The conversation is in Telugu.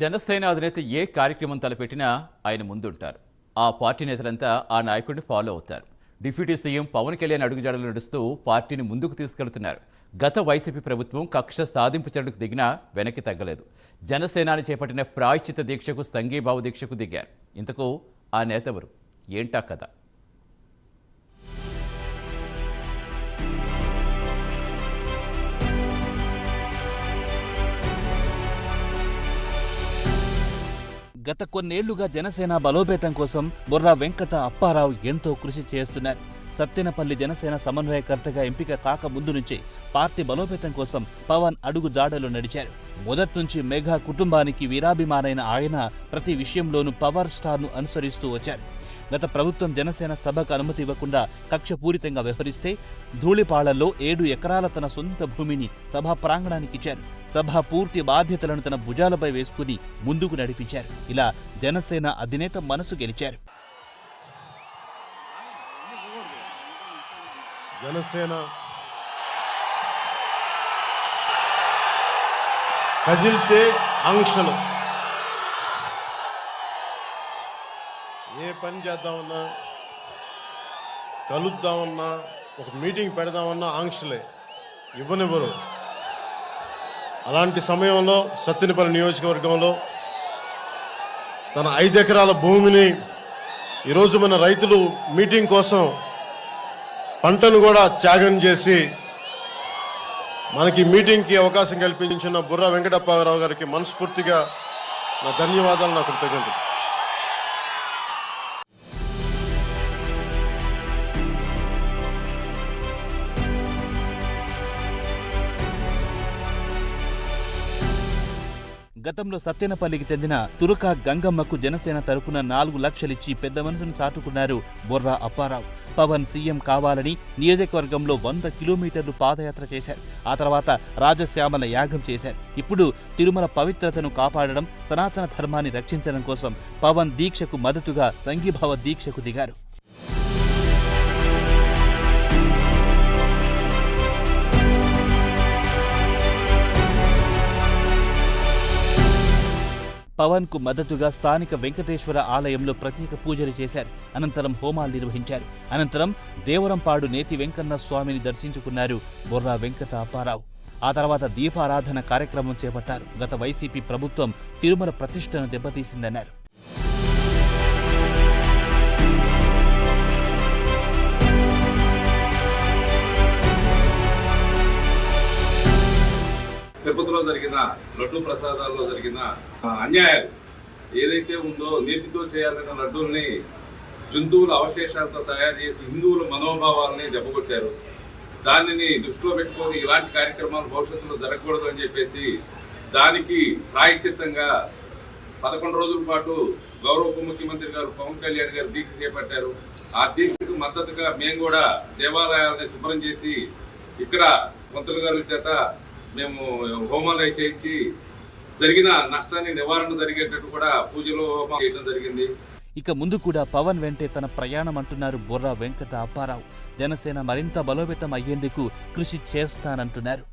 జనసేన అధినేత ఏ కార్యక్రమం తలపెట్టినా ఆయన ముందుంటారు. ఆ పార్టీ నేతలంతా ఆ నాయకుడిని ఫాలో అవుతారు. డిప్యూటీ సీఎం పవన్ కళ్యాణ్ అడుగుజాడలు నడుస్తూ పార్టీని ముందుకు తీసుకెళ్తున్నారు. గత వైసీపీ ప్రభుత్వం కక్ష సాధింపు దిగినా వెనక్కి తగ్గలేదు. జనసేనాని చేపట్టిన ప్రాయశ్చిత దీక్షకు సంఘీభావ దీక్షకు దిగారు. ఇంతకు ఆ నేతవరు? ఏంటా కథ? గత కొన్నేళ్ళుగా జనసేన బలోపేతం కోసం బుర్రా వెంకట అప్పారావు ఎంతో కృషి చేస్తున్నారు. సత్తెనపల్లి జనసేన సమన్వయకర్తగా ఎంపిక కాక ముందు నుంచే పార్టీ బలోపేతం కోసం పవన్ అడుగు జాడలు నడిచారు. మొదటి నుంచి మెగా కుటుంబానికి వీరాభిమానైన ఆయన ప్రతి విషయంలోనూ పవర్ స్టార్ను అనుసరిస్తూ వచ్చారు. గత ప్రభుత్వం జనసేన సభకు అనుమతి ఇవ్వకుండా కక్షపూరితంగా వ్యవహరిస్తే ధూళిపాళల్లో ఏడు ఎకరాల తన సొంత భూమిని సభా ప్రాంగణానికి ఇచ్చారు. సభ పూర్తి బాధ్యతలను తన భుజాలపై వేసుకుని ముందుకు నడిపించారు. ఇలా జనసేన అధినేత మనసు గెలిచారు. జనసేన కదిలితే ఆంక్షలు. పని చేద్దామన్నా కలుద్దామన్నా ఒక మీటింగ్ పెడదామన్నా ఆంక్షలే. ఇవ్వనివ్వరు. అలాంటి సమయంలో సత్తినిపల్లి నియోజకవర్గంలో తన ఐదు ఎకరాల భూమిని ఈరోజు మన రైతులు మీటింగ్ కోసం పంటను కూడా త్యాగం చేసి మనకి మీటింగ్కి అవకాశం కల్పించిన బుర్రా వెంకటప్పారావు గారికి మనస్ఫూర్తిగా నా ధన్యవాదాలు నా కృతజ్ఞతలు. గతంలో సత్తెనపల్లికి చెందిన తురక గంగమ్మకు జనసేన తరపున నాలుగు లక్షలిచ్చి పెద్ద మనసును చాటుకున్నారు బొర్రా అప్పారావు. పవన్ సీఎం కావాలని నియోజకవర్గంలో వంద కిలోమీటర్లు పాదయాత్ర చేశారు. ఆ తర్వాత రాజశ్యామల యాగం చేశారు. ఇప్పుడు తిరుమల పవిత్రతను కాపాడడం సనాతన ధర్మాన్ని రక్షించడం కోసం పవన్ దీక్షకు మద్దతుగా సంఘీభావ దీక్షకు దిగారు. పవన్కు మద్దతుగా స్థానిక వెంకటేశ్వర ఆలయంలో ప్రత్యేక పూజలు చేశారు. అనంతరం హోమాలు నిర్వహించారు. అనంతరం దేవరంపాడు నేతి వెంకన్న స్వామిని దర్శించుకున్నారు బొర్రా వెంకట అప్పారావు ఆ తర్వాత దీపారాధన కార్యక్రమం చేపట్టారు. గత వైసీపీ ప్రభుత్వం తిరుమల ప్రతిష్టను దెబ్బతీసిందన్నారు. తిరుపతిలో జరిగిన లడ్డు ప్రసాదాల్లో జరిగిన అన్యాయాలు ఏదైతే ఉందో నీతితో చేయాలన్న లడ్డూల్ని జంతువుల అవశేషాలతో తయారు చేసి హిందువుల మనోభావాలని దెబ్బకొట్టారు దానిని దృష్టిలో పెట్టుకొని ఇలాంటి కార్యక్రమాలు భవిష్యత్తులో జరగకూడదు అని చెప్పేసి దానికి ప్రాయశ్చిత్తంగా పదకొండు రోజుల పాటు గౌరవ ఉప ముఖ్యమంత్రి గారు పవన్ కళ్యాణ్ గారు దీక్ష చేపట్టారు. ఆ దీక్షకు మద్దతుగా మేము కూడా దేవాలయాలని శుభ్రం చేసి ఇక్కడ మంత్రులు గారి చేత మేము హోమాలు చేయించి జరిగిన నష్టాన్ని నివారణ జరిగేటట్టు కూడా పూజలు హోమం చేయడం జరిగింది. ఇక ముందు కూడా పవన్ వెంటే తన ప్రయాణం అంటున్నారు బుర్రా వెంకట అప్పారావు. జనసేన మరింత బలోపేతం అయ్యేందుకు కృషి చేస్తానంటున్నారు.